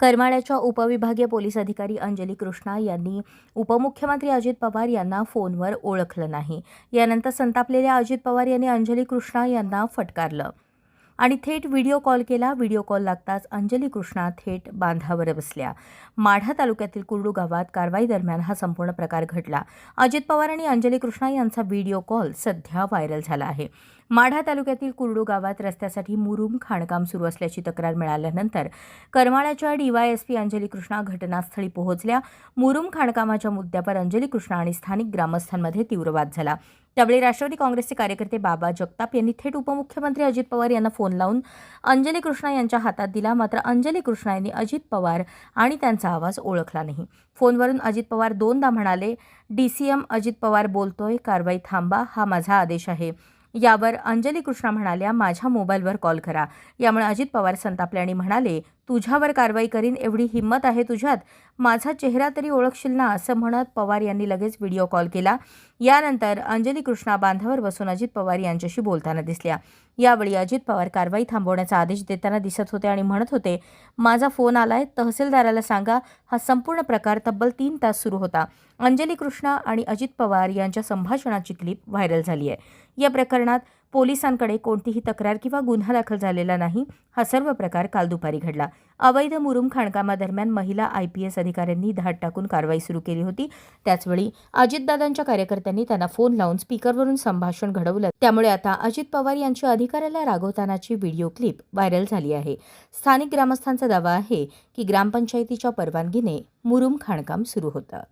करमाळ्याच्या उपविभागीय पोलीस अधिकारी अंजली कृष्णा यांनी उपमुख्यमंत्री अजित पवार यांना फोनवर ओळखलं नाही. यानंतर संतापलेल्या अजित पवार यांनी अंजली कृष्णा यांना फटकारलं. आणि थेट व्हिडिओ कॉल केला व्हिडिओ कॉल लागताच अंजली कृष्णा थेट बांधावर बसल्या. माढा तालुक्यातील कुर्डू गावात कारवाई दरम्यान हा संपूर्ण प्रकार घडला. अजित पवार आणि अंजली कृष्णा यांचा व्हिडिओ कॉल सध्या व्हायरल झाला आहे. माढा तालुक्यातील कुर्डू गावात रस्त्यासाठी मुरुम खाणकाम सुरू असल्याची तक्रार मिळाल्यानंतर करमाळ्याच्या डीवायएसपी अंजली कृष्णा घटनास्थळी पोहोचल्या. मुरुम खाणकामाच्या मुद्द्यावर अंजली कृष्णा आणि स्थानिक ग्रामस्थांमध्ये तीव्र वाद झाला. त्यावेळी राष्ट्रवादी काँग्रेसचे कार्यकर्ते बाबा जगताप यांनी थेट उपमुख्यमंत्री अजित पवार यांना फोन फोन लावून अंजली कृष्णा यांच्या हातात दिला. मात्र अंजली कृष्णा यांनी अजित पवार आणि त्यांचा आवाज ओळखला नाही. फोनवरून अजित पवार दोनदा म्हणाले D C M Ajit Pawar बोलतोय कारवाई थांबा हा माझा आदेश आहे. यावर अंजली कृष्णा म्हणाल्या माझ्या मोबाईलवर कॉल करा. यामुळे अजित पवार संतापले आणि म्हणाले तुझ्यावर कारवाई करीन एवढी हिंमत आहे तुझ्यात? माझा चेहरा तरी ओळखशील ना? असं म्हणत पवार यांनी लगेच व्हिडिओ कॉल केला. यानंतर अंजली कृष्णा बांधावर बसून अजित पवार यांच्याशी बोलताना दिसल्या. यावेळी अजित पवार कारवाई थांबवण्याचा आदेश देताना दिसत होते आणि म्हणत होते माझा फोन आलाय तहसीलदाराला सांगा. हा संपूर्ण प्रकार तब्बल तीन तास सुरू होता. अंजली कृष्णा आणि अजित पवार यांच्या संभाषणाची क्लिप व्हायरल झाली आहे. या प्रकरणात पोलिसांकडे कोणतीही तक्रार किंवा गुन्हा दाखल झालेला नाही हा सर्व प्रकार काल दुपारी घडला. अवैध मुरुम खाणकामादरम्यान महिला आय पी एस अधिकाऱ्यांनी धाड टाकून कारवाई सुरू केली होती. त्याचवेळी अजितदादांच्या कार्यकर्त्यांनी त्यांना फोन लावून स्पीकरवरून संभाषण घडवलं. त्यामुळे आता अजित पवार यांच्या अधिकाऱ्याला रागवतानाची व्हिडिओ क्लिप व्हायरल झाली आहे. स्थानिक ग्रामस्थांचा दावा आहे की ग्रामपंचायतीच्या परवानगीने मुरुम खाणकाम सुरू होतं.